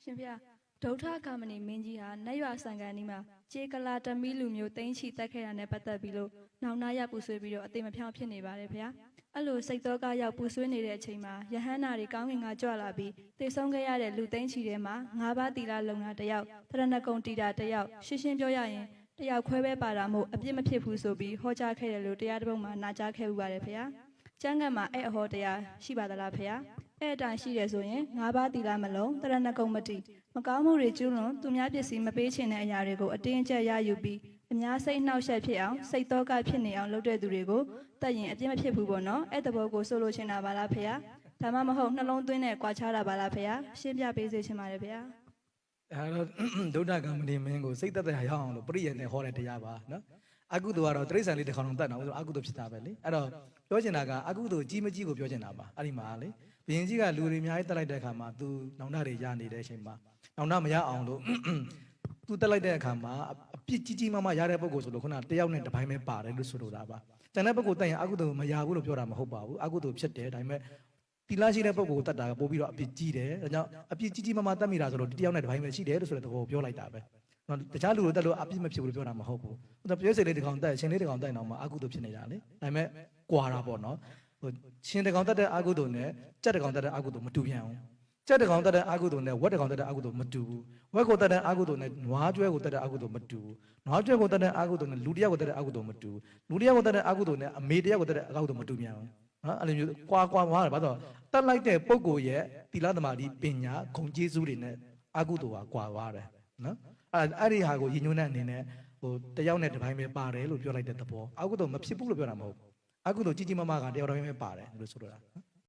အရှင်ဖေဒုဋ္ဌကာမဏီမင်းကြီးဟာနတ်ရွာဆံကန်ဒီမှာခြေကလာတမီလူမျိုးတင်းချီတက်ခဲ့တာနဲ့ပတ်သက်ပြီးလို့နောင်နာရပူဆွေးပြီးတော့အသေးမဖြောင်းဖြစ်နေပါတယ်ဖေအဲ့လိုစိတ်သောကရောက်ပူဆွေးနေတဲ့အချိန်မှာယဟန္နာတွေကောင်းကင်ကကြွလာပြီးတေဆုံးခဲ့ရတဲ့လူတင်းချီထဲမှာငါးပါးတီလာလုံတာတစ်ယောက်တရဏဂုံတီတာတစ်ယောက်ရှင်းရှင်းပြောရရင်တစ်ယောက်ခွဲပဲပါတာမို့အပြစ်မဖြစ်ဘူးဆိုပြီးဟောကြားခဲ့တယ်လို့တရားတစ်ပုဒ်မှာနာကြားခဲ့ဥပါတယ်ဖေကျမ်းဂန်မှာအဲ့အဟောတရားရှိပါသလားဖေ အဲ့အတိုင်းရှိတယ်ဆိုရင်ငါးပါးတီလာမလုံးတရဏဂုံမတီမကောင်းမှုတွေကျူးလွန်သူများပစ္စည်းမပေးချင်တဲ့အရာတွေကိုအတင်းအကျပ်ရယူပြီးအများစိတ်နှောက်ယှက်ဖြစ်အောင်စိတ်တော့ကဖြစ်နေအောင်လုပ်တဲ့သူတွေကိုတတ်ရင်အပြစ်မဖြစ်ဘူးပေါ့နော်အဲ့တဘောကိုဆိုလိုချင်တာပါလားဖေဟာဒါမှမဟုတ်နှလုံးသွင်းနဲ့ကြွားချတာပါလားဖေဟာရှင်းပြပေးစေချင်ပါတယ်ဖေဟာအဲတော့ဒုဒ္ဒကမဏိမင်းကိုစိတ်သက်သက်ရအောင်လို့ပရိယေနဲ့ဟောတဲ့တရားပါနော်အကုသိုလ်ကတော့တိရစ္ဆာန်လေးတစ်ခါတော့တတ်တော့ဆိုအကုသိုလ်ဖြစ်တာပဲလေအဲ့တော့ပြောချင်တာကအကုသိုလ်ကြီးမကြီးကိုပြောချင်တာပါအဲ့ဒီမှာလေ ဘုရင်ကြီးကလူတွေအများကြီးတက်လိုက်တဲ့အခါမှာသူနောင်တတွေရနေတဲ့အချိန်မှာနောင်တမရအောင်လို့သူတက်လိုက်တဲ့အခါမှာအပြစ်ကြီးကြီးမားမားရတဲ့ပုံကိုဆိုလို့ခုနတယောက်နဲ့တစ်ပိုင်းပဲပါတယ်လို့ဆိုလိုတာပါတန်တဲ့ပုံကိုတက်ရင်အကုသိုလ်မရဘူးလို့ပြောတာမဟုတ်ပါဘူးအကုသိုလ်ဖြစ်တယ်ဒါပေမဲ့တီလာရှိတဲ့ပုံကိုတက်တာကပို့ပြီးတော့အပြစ်ကြီးတယ်ဒါကြောင့်အပြစ်ကြီးကြီးမားမားတက်မိတာဆိုလို့တယောက်နဲ့တစ်ပိုင်းပဲရှိတယ်လို့ဆိုတဲ့သဘောကိုပြောလိုက်တာပဲနော်တခြားလူတွေတက်လို့အပြစ်မဖြစ်ဘူးလို့ပြောတာမဟုတ်ဘူးဟိုတော့ပြောစိတ်လေးတစ်ကောင်တက်ရှင်လေးတစ်ကောင်တက်အောင်မှအကုသို့ဖြစ်နေတာလေဒါပေမဲ့ကွာတာပေါ့နော် ဟိုရှင်တစ်ကောင်တက်တဲ့အကုသို့နဲ့ကြက်တစ်ကောင်တက်တဲ့အကုသို့မတူပြန်ဘူးကြက်တစ်ကောင်တက်တဲ့အကုသို့နဲ့ဝက်တစ်ကောင်တက်တဲ့အကုသို့မတူဘူးဝက်ကိုတက်တဲ့အကုသို့နဲ့နွားကျွဲကိုတက်တဲ့အကုသို့မတူဘူးနွားကျွဲကိုတက်တဲ့အကုသို့နဲ့လူတစ်ယောက်ကိုတက်တဲ့အကုသို့မတူဘူးလူတစ်ယောက်ကိုတက်တဲ့အကုသို့နဲ့အမေတစ်ယောက်ကိုတက်တဲ့အကုသို့မတူပြန်ဘူးနော်အဲ့လိုမျိုးကွာကွာသွားတယ်ဘာလို့တက်လိုက်တဲ့ပုံကိုရဲ့သီလသမာဓိပညာဂုဏ်ကျေးဇူးတွေနဲ့အကုသို့ဟာကွာသွားတယ်နော်အဲ့အဲ့ဒီဟာကိုရည်ညွှန်းတဲ့အနေနဲ့ဟိုတယောက်နဲ့တစ်ပိုင်းပဲပါတယ်လို့ပြောလိုက်တဲ့သဘောအကုသို့မဖြစ်ဘူးလို့ပြောတာမဟုတ်ဘူး အကုသို့ကြီးကြီးမားမားကတယောက်တစ်ပိုင်းပဲပါတယ်လို့ဆိုလိုတာနော်